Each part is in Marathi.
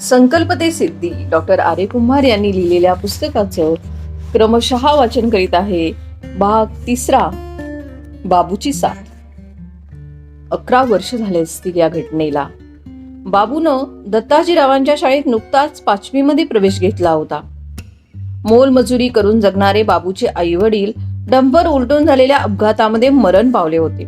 संकल्प ते सिद्धी डॉक्टर आर्य कुंभार यांनी लिहिलेल्या पुस्तकाचं क्रमशः वाचन करीत आहे भाग तिसरा बाबूची साथ. अकरा वर्ष झाले असतील या घटनेला. बाबूनं दत्ताजीरावांच्या शाळेत नुकताच पाचवीमध्ये प्रवेश घेतला होता. मोलमजुरी करून जगणारे बाबूचे आई वडील डंपर उलटून झालेल्या अपघातामध्ये मरण पावले होते.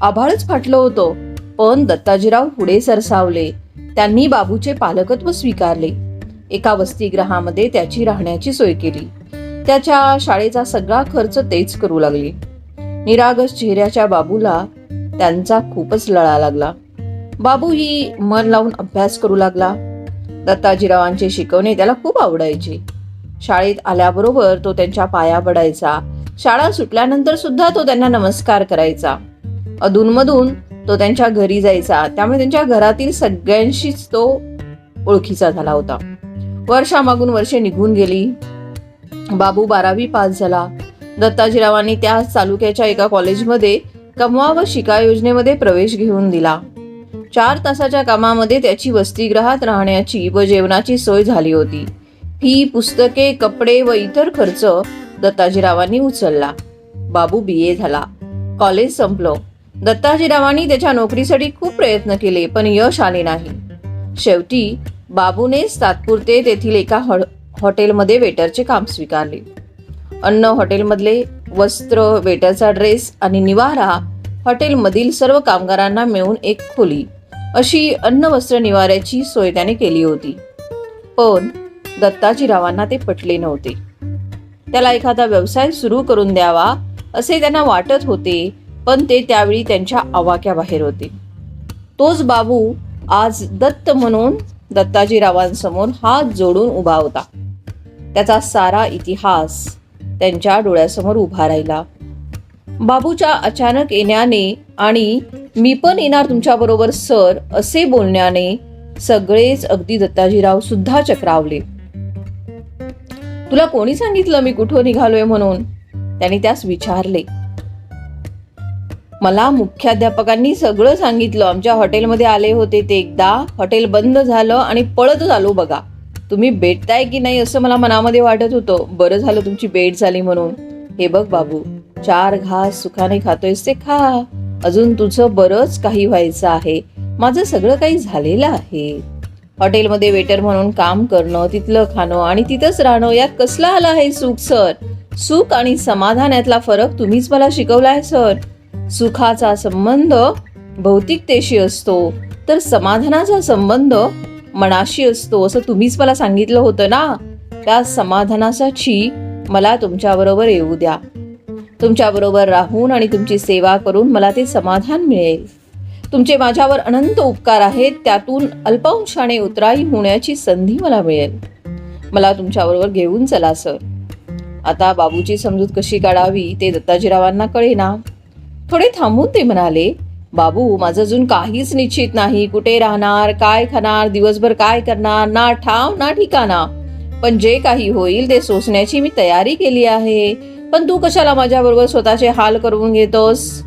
आभाळच फाटलं होतं पण दत्ताजीराव पुढे सरसावले. त्यांनी बाबूचे पालकत्व स्वीकारले. एका वसतिगृहामध्ये त्याची राहण्याची सोय केली. त्याच्या शाळेचा सगळा खर्च तेच करू लागले. निरागस चेहऱ्याच्या बाबूला त्यांचा खूपच लळा लागला. बाबू ही मन लावून अभ्यास करू लागला. दत्ताजीरावांचे शिकवणे त्याला खूप आवडायचे. शाळेत आल्याबरोबर तो त्यांच्या पाया पडायचा. शाळा सुटल्यानंतर सुद्धा तो त्यांना नमस्कार करायचा. अधूनमधून तो त्यांच्या घरी जायचा. त्यामुळे त्यांच्या घरातील सगळ्यांशीच तो ओळखीचा झाला होता. वर्षामागून वर्षे निघून गेली. बाबू बारावी पास झाला. दत्ताजीरावांनी त्या तालुक्याच्या एका कॉलेजमध्ये कमवा व शिका योजनेमध्ये प्रवेश घेऊन दिला. चार तासाच्या कामामध्ये त्याची वसतिगृहात राहण्याची व जेवणाची सोय झाली होती. फी पुस्तके कपडे व इतर खर्च दत्ताजीरावांनी उचलला. बाबू बी. ए. झाला. कॉलेज संपलं. दत्ताजीरावांनी त्याच्या नोकरीसाठी खूप प्रयत्न केले पण यश आले नाही. शेवटी बाबूनेच तात्पुरते तेथील एका हॉ- हॉटेलमध्ये वेटरचे काम स्वीकारले. अन्न हॉटेलमधले वस्त्र वेटरचा ड्रेस आणि निवारा हॉटेलमधील सर्व कामगारांना मिळून एक खोली अशी अन्न वस्त्र निवाऱ्याची सोय त्याने केली होती. पण दत्ताजीरावांना ते पटले नव्हते. त्याला एखादा व्यवसाय सुरू करून द्यावा असे त्यांना वाटत होते पण ते त्यावेळी त्यांच्या आवाक्याबाहेर होते. तोच बाबू आज दत्त म्हणून दत्ताजीरावांसमोर हात जोडून उभा होता. त्याचा सारा इतिहास त्यांच्या डोळ्यासमोर उभा राहिला. बाबूच्या अचानक येण्याने आणि मी पण येणार तुमच्याबरोबर सर असे बोलण्याने सगळेच अगदी दत्ताजीराव सुद्धा चक्रावले. तुला कोणी सांगितलं मी कुठं निघालोय म्हणून? त्यांनी त्यास विचारले. मला मुख्याध्यापकांनी सगळं सांगितलं. आमच्या हॉटेलमध्ये आले होते ते एकदा. हॉटेल बंद झालं आणि पळत आलो बघा. तुम्ही भेटताय की नाही असं मला मनामध्ये वाटत होतं. बरं झालं तुमची भेट झाली म्हणून. हे बघ बाबू चार घास सुखाने खातोयस ते खा. अजून तुझं बरंच काही व्हायचं आहे. माझं सगळं काही झालेलं आहे. हॉटेलमध्ये वेटर म्हणून काम करणं तिथलं खाणं आणि तिथंच राहणं यात कसलं आलं आहे सुख सर? सुख आणि समाधान यातला फरक तुम्हीच मला शिकवलाय सर. सुखाचा संबंध भौतिकतेशी असतो तर समाधानाचा संबंध मनाशी असतो असं तुम्हीच मला सांगितलं होतं ना? त्या समाधानासाठी मला तुमच्याबरोबर येऊ द्या. तुमच्याबरोबर राहून आणि तुमची सेवा करून मला ते समाधान मिळेल. तुमचे माझ्यावर अनंत उपकार आहेत त्यातून अल्पांशाने उतराई होण्याची संधी मला मिळेल. मला तुमच्याबरोबर घेऊन चला सर. आता बाबूची समजूत कशी काढावी ते दत्ताजीरावांना कळेना. थोडे थांबून ते म्हणाले बाबू माझं अजून काहीच निश्चित नाही. कुठे राहणार काय खाणार दिवसभर काय करणार ना ठाव ना ठिकाणा. पण जे काही होईल ते सोसण्याची मी तयारी केली आहे. पण तू कशाला माझ्याबरोबर स्वतःचे हाल करून घेतोस?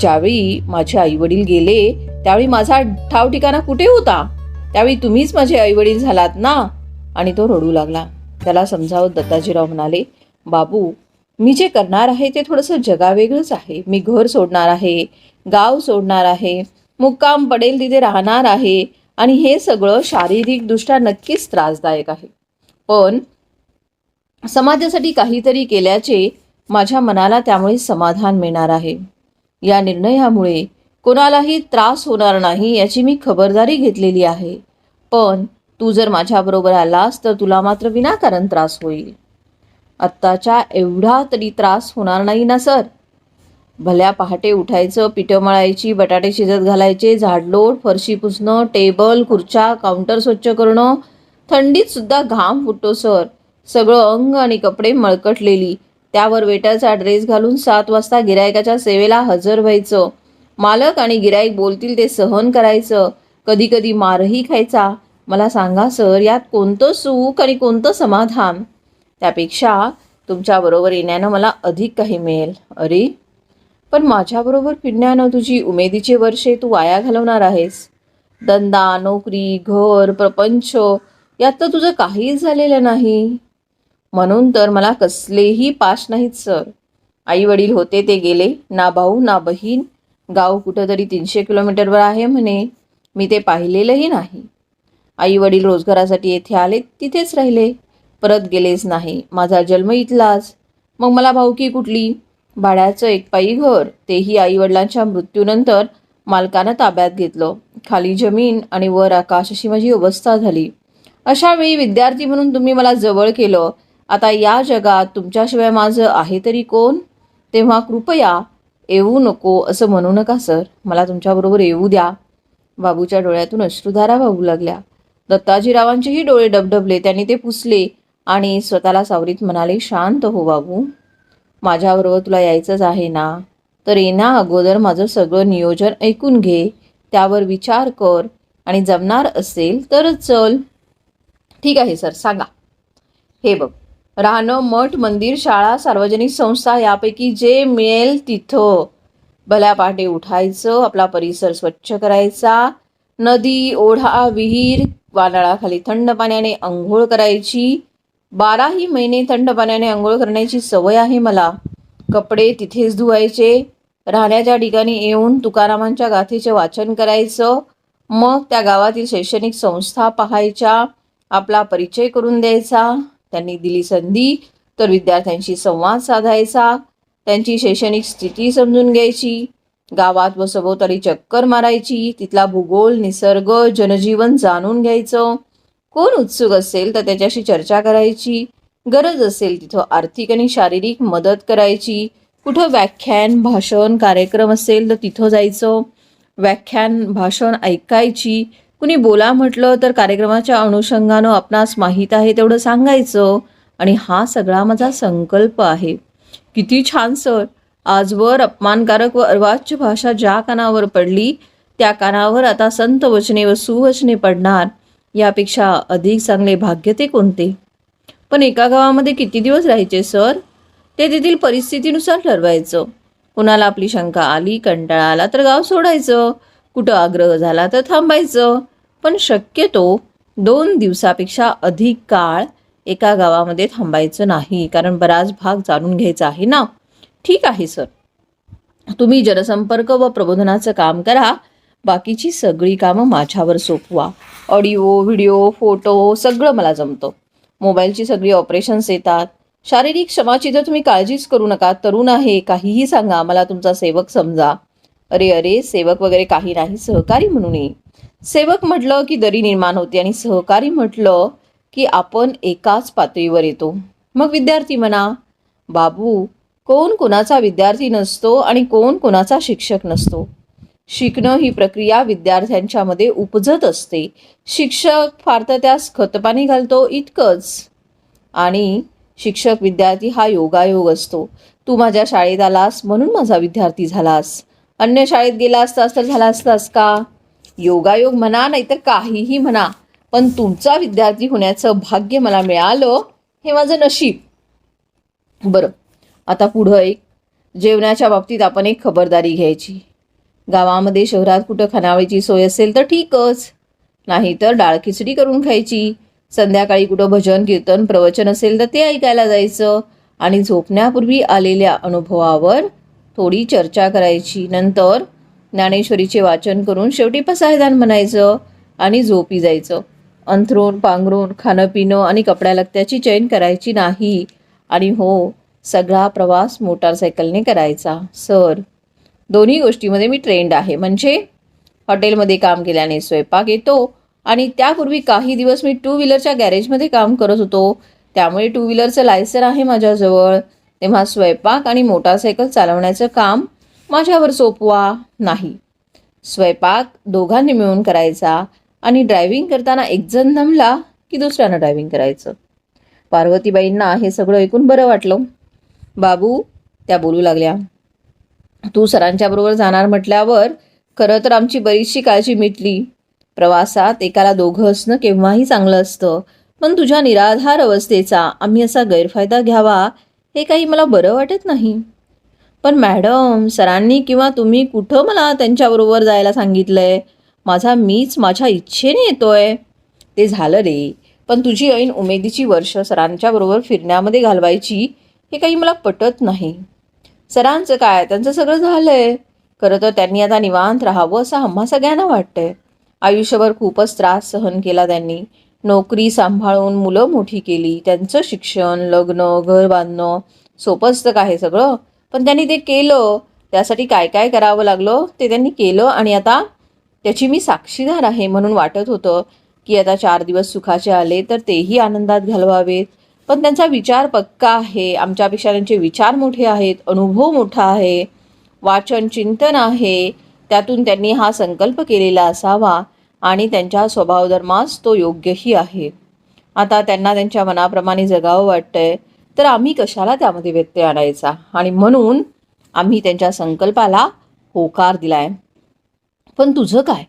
ज्यावेळी माझे आई वडील गेले त्यावेळी माझा ठाव ठिकाणा कुठे होता? त्यावेळी तुम्हीच माझे आई वडील झालात ना? आणि तो रडू लागला. त्याला समजावत दत्ताजीराव म्हणाले बाबू मी जे करणार आहे ते थोडंसं जगावेगळंच आहे. मी घर सोडणार आहे गाव सोडणार आहे मुक्काम पडेल तिथे राहणार आहे आणि हे सगळं शारीरिकदृष्ट्या नक्कीच त्रासदायक आहे. पण समाजासाठी काहीतरी केल्याचे माझ्या मनाला त्यामुळे समाधान मिळणार आहे. या निर्णयामुळे कोणालाही त्रास होणार नाही याची मी खबरदारी घेतलेली आहे. पण तू जर माझ्याबरोबर आलास तर तुला मात्र विनाकारण त्रास होईल. आत्ताच्या एवढा तरी त्रास होणार नाही ना सर. भल्या पहाटे उठायचं पिठं मळायची बटाटे शिजत घालायचे झाडलोट फरशी पुसणं टेबल खुर्च्या काउंटर स्वच्छ करणं. थंडीत सुद्धा घाम फुटतो सर. सगळं अंग आणि कपडे मळकटलेली. त्यावर वेटरचा ड्रेस घालून सात वाजता गिरायकाच्या सेवेला हजर व्हायचं. मालक आणि गिरायक बोलतील ते सहन करायचं. कधी कधी मारही खायचा. मला सांगा सर यात कोणतं सुख आणि कोणतं समाधान? त्यापेक्षा तुमच्याबरोबर येण्यानं मला अधिक काही मिळेल. अरे पण माझ्याबरोबर फिरण्यानं तुझी उमेदीचे वर्षे तू वाया घालवणार आहेस. धंदा नोकरी घर प्रपंच यात तर तुझं काहीच झालेलं नाही. म्हणून तर मला कसलेही पाश नाहीत सर. आई वडील होते ते गेले ना भाऊ ना बहीण. गाव कुठंतरी तीनशे किलोमीटरवर आहे म्हणे. मी ते पाहिलेलंही नाही. आई वडील रोजगारासाठी येथे आले तिथेच राहिले. परत गेलेच नाही. माझा जन्म इथलाच. मग मला भाऊकी कुठली? भाड्याचं एक पायी घर. तेही आई वडिलांच्या मृत्यूनंतर मालकानं ताब्यात घेतलं. खाली जमीन आणि वर आकाश अशी माझी अवस्था झाली. अशा वेळी विद्यार्थी म्हणून तुम्ही मला जवळ केलं. आता या जगात तुमच्याशिवाय माझं आहे तरी कोण? तेव्हा कृपया येऊ नको असं म्हणू नका सर. मला तुमच्याबरोबर येऊ द्या. बाबूच्या डोळ्यातून अश्रुधारा वाहू लागल्या. दत्ताजीरावांचेही डोळे डबडबले. त्यांनी ते पुसले. आणि स्वतःला सावरीत म्हणाले शांत हो बाबू. माझ्याबरोबर तुला यायचंच आहे ना? तर येण्या अगोदर माझं सगळं नियोजन ऐकून घे. त्यावर विचार कर. आणि जमणार असेल तर चल. ठीक आहे सर. सांगा. हे बघ. राहणं मठ मंदिर शाळा सार्वजनिक संस्था यापैकी जे मिळेल तिथं. भल्या पहाटे उठायचं आपला परिसर स्वच्छ करायचा. नदी ओढा विहीर वादळाखाली थंड पाण्याने आंघोळ करायची. बाराही महिने थंड पाण्याने आंघोळ करण्याची सवय आहे मला. कपडे तिथेच धुवायचे राहण्याच्या ठिकाणी येऊन तुकारामांच्या गाथेचे वाचन करायचं मग त्या गावातील शैक्षणिक संस्था पाहायच्या आपला परिचय करून द्यायचा त्यांनी दिली संधी तर विद्यार्थ्यांशी संवाद साधायचा त्यांची शैक्षणिक स्थिती समजून घ्यायची गावात व सभोवताली चक्कर मारायची तिथला भूगोल निसर्ग जनजीवन जाणून घ्यायचं कोण उत्सुक असेल तर त्याच्याशी चर्चा करायची. गरज असेल तिथं आर्थिक आणि शारीरिक मदत करायची. कुठं व्याख्यान भाषण कार्यक्रम असेल तर तिथं जायचं. व्याख्यान भाषण ऐकायची. कुणी बोला म्हटलं तर कार्यक्रमाच्या अनुषंगानं आपणास माहीत आहे तेवढं सांगायचं. आणि हा सगळा माझा संकल्प आहे. किती छान सर. आजवर अपमानकारक व अर्वाच्य भाषा ज्या कानावर पडली त्या कानावर आता संत वचने व सुवचने पडणार. यापेक्षा अधिक चांगले भाग्य ते कोणते? पण एका गावामध्ये किती दिवस राहायचे सर? ते तेथील परिस्थितीनुसार ठरवायचं. कुणाला आपली शंका आली कंटाळा आला तर गाव सोडायचं. कुठं आग्रह झाला तर थांबायचं. पण शक्यतो दोन दिवसापेक्षा अधिक काळ एका गावामध्ये थांबायचं नाही कारण बराच भाग जाणून घ्यायचा आहे ना? ठीक आहे सर. तुम्ही जनसंपर्क व प्रबोधनाचं काम करा. बाकीची सगळी कामं माझ्यावर सोपवा. ऑडिओ व्हिडिओ फोटो सगळं मला जमतं. मोबाईलची सगळी ऑपरेशन्स येतात. शारीरिक क्षमाची जर तुम्ही काळजीच करू नका. तरुण आहे काहीही सांगा. मला तुमचा सेवक समजा. अरे अरे सेवक वगैरे काही नाही. सहकारी म्हणून सेवक म्हटलं की दरी निर्माण होते आणि सहकारी म्हटलं की आपण एकाच पातळीवर येतो. मग विद्यार्थी म्हणा बाबू कोण कोणाचा विद्यार्थी नसतो आणि कोण कोणाचा शिक्षक नसतो? शिकणं ही प्रक्रिया विद्यार्थ्यांच्यामध्ये उपजत असते. शिक्षक फार तर त्यास खतपाणी घालतो इतकंच. आणि शिक्षक विद्यार्थी हा योगायोग असतो. तू माझ्या शाळेत आलास म्हणून माझा विद्यार्थी झालास. अन्य शाळेत गेला असतास तर झाला असतास का? योगायोग म्हणा नाहीतर काहीही म्हणा. पण तुमचा विद्यार्थी होण्याचं भाग्य मला मिळालं हे माझं नशीब. बरं आता पुढं एक. जेवणाच्या बाबतीत आपण एक खबरदारी घ्यायची. गावामध्ये शहरात कुठं खानावळीची सोय असेल तर ठीकच. नाहीतर डाळ खिचडी करून खायची. संध्याकाळी कुठं भजन कीर्तन प्रवचन असेल तर ते ऐकायला जायचं. आणि झोपण्यापूर्वी आलेल्या अनुभवावर थोडी चर्चा करायची. नंतर ज्ञानेश्वरीचे वाचन करून शेवटी पसायदान म्हणायचं आणि झोपी जायचं. अंथरून पांघरून खाणं पिणं आणि कपड्या लगत्याची चैन करायची नाही. आणि हो सगळा प्रवास मोटारसायकलने करायचा. सर दोन्ही गोष्टीमध्ये मी ट्रेंड आहे. म्हणजे हॉटेलमध्ये काम केल्याने स्वयंपाक येतो आणि त्यापूर्वी काही दिवस मी टू व्हीलरच्या गॅरेजमध्ये काम करत होतो. त्यामुळे टू व्हीलरचं लायसन आहे माझ्याजवळ. तेव्हा स्वयंपाक आणि मोटारसायकल चालवण्याचं काम माझ्यावर सोपवा नाही. स्वयंपाक दोघांनी मिळून करायचा आणि ड्रायव्हिंग करताना एकजण दमला की दुसऱ्यानं ड्रायव्हिंग करायचं. पार्वतीबाईंना हे सगळं ऐकून बरं वाटलं. बाबू त्या बोलू लागल्या. तू सरांच्या बरोबर जाणार म्हटल्यावर खरं तर आमची बरीचशी काळजी मिटली. प्रवासात एकाला दोघं असणं केव्हाही चांगलं असतं पण तुझ्या निराधार अवस्थेचा आम्ही असा गैरफायदा घ्यावा हे काही मला बरं वाटत नाही. पण मॅडम सरांनी किंवा तुम्ही कुठं मला त्यांच्याबरोबर जायला सांगितलं आहे माझा मीच माझ्या इच्छेने येतोय. ते झालं रे पण तुझी ऐन उमेदीची वर्ष सरांच्याबरोबर फिरण्यामध्ये घालवायची हे काही मला पटत नाही. सरांचं काय? त्यांचं सगळं झालंय. खरं तर त्यांनी आता निवांत राहावं असं आम्हा सगळ्यांना वाटतंय. आयुष्यभर खूपच त्रास सहन केला त्यांनी. नोकरी सांभाळून मुलं मोठी केली. त्यांचं शिक्षण लग्न घर बांधणं सोपंच तर काय सगळं? पण त्यांनी ते केलं. त्यासाठी काय काय करावं लागलं ते त्यांनी केलं आणि आता त्याची मी साक्षीदार आहे म्हणून वाटत होतं की आता चार दिवस सुखाचे आले तर तेही आनंदात घालवावेत. पण त्यांचा विचार पक्का आहे. आमच्यापेक्षा त्यांचे विचार मोठे आहेत. अनुभव मोठा आहे. वाचन चिंतन आहे. त्यातून त्यांनी हा संकल्प केलेला असावा आणि त्यांच्या स्वभावधर्मास तो योग्यही आहे. आता त्यांना त्यांच्या मनाप्रमाणे जगावं वाटतंय तर आम्ही कशाला त्यामध्ये व्यत्यय आणायचा? आणि म्हणून आम्ही त्यांच्या संकल्पाला होकार दिलाय. पण तुझं काय?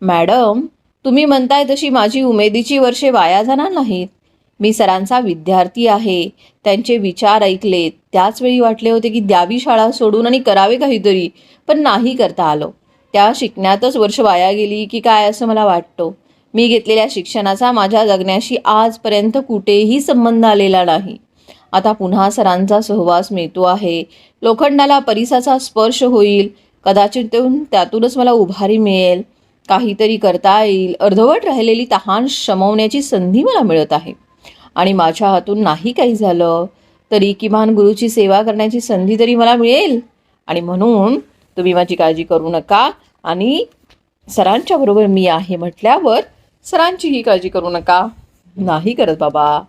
मॅडम तुम्ही म्हणताय तशी माझी उमेदीची वर्षे वाया जाणार नाहीत. मी सरांचा विद्यार्थी आहे. त्यांचे विचार ऐकले. त्याच वेळी वाटले होते की द्यावी शाळा सोडून आणि करावे काहीतरी पण नाही करता आलो. त्या शिकण्यातच वर्ष वाया गेली की काय असं मला वाटतं. मी घेतलेल्या शिक्षणाचा माझ्या जगण्याशी आजपर्यंत कुठेही संबंध आलेला नाही. आता पुन्हा सरांचा सहवास मिळतो आहे. लोखंडाला परिसाचा स्पर्श होईल. कदाचित त्यातूनच मला उभारी मिळेल. काहीतरी करता येईल. अर्धवट राहिलेली तहान शमवण्याची संधी मला मिळत आहे. आणि माझ्या हातून नाही काही झालं तरी किमान गुरुची सेवा करण्याची संधी तरी मला मिळेल. आणि म्हणून तुम्ही माझी काळजी करू नका आणि सरांच्या बरोबर मी आहे म्हटल्यावर सरांचीही काळजी करू नका. नाही करत बाबा.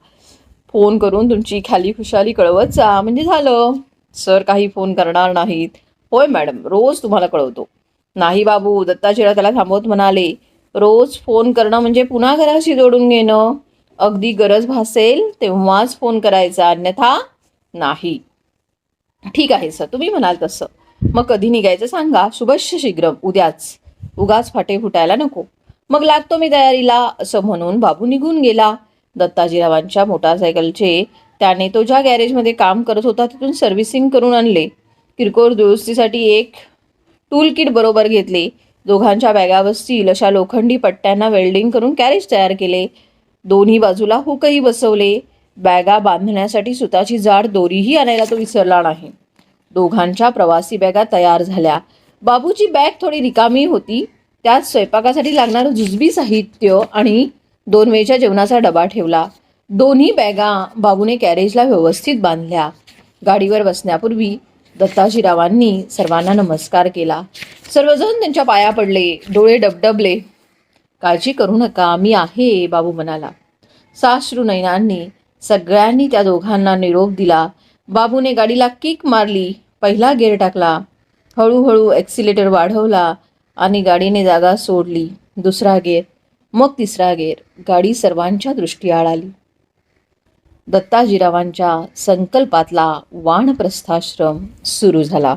फोन करून तुमची खाली खुशाली कळवत जा. म्हणजे झालं. सर काही फोन करणार नाहीत. होय मॅडम रोज तुम्हाला कळवतो. नाही बाबू दत्ताजीला त्याला थांबवत म्हणाले. रोज फोन करणं म्हणजे पुन्हा घराशी जोडून घेणं. अगदी गरज भासेल तेव्हाच फोन करायचा अन्यथा नाही. ठीक आहे सर तुम्ही म्हणाल तसं. मग कधी निघायचं सांगा? शुभश्य शीघ्र उद्याच. उगाच फाटे फुटायला नको. मग लागतो मी तयारीला असं म्हणून बाबू निघून गेला. दत्ताजीरावांच्या मोटारसायकलचे त्याने तो ज्या गॅरेजमध्ये काम करत होता तिथून सर्व्हिसिंग करून आणले. किरकोळ दुरुस्तीसाठी एक टूल किट बरोबर घेतले. दोघांच्या बॅगा बसतील अशा लोखंडी पट्ट्यांना वेल्डिंग करून कॅरेज तयार केले. दोन्ही बाजूला हुकही बसवले. बॅगा बांधण्यासाठी सुताची जाड दोरीही आणायला तो विसरला नाही. दोघांच्या प्रवासी बॅगा तयार झाल्या. बाबूची बॅग थोडी रिकामी होती. त्यात स्वयंपाकासाठी लागणारं जुजबी साहित्य आणि दोन वेळच्या जेवणाचा डबा ठेवला. दोन्ही बॅगा बाबूने कॅरेजला व्यवस्थित बांधल्या. गाडीवर बसण्यापूर्वी दत्ताजीरावांनी सर्वांना नमस्कार केला. सर्वजण त्यांच्या पाया पडले. डोळे डबडबले. काळजी करू नका मी आहे बाबू म्हणाला. साश्रू नैनांनी सगळ्यांनी त्या दोघांना निरोप दिला. बाबूने गाडीला किक मारली पहिला गेअर टाकला हळूहळू ॲक्सिलेटर वाढवला आणि गाडीने जागा सोडली. दुसरा गेअर मग तिसरा गेअर. गाडी सर्वांच्या दृष्टी आली दत्ताजीरावांच्या संकल्पातला वानप्रस्थाश्रम सुरू झाला.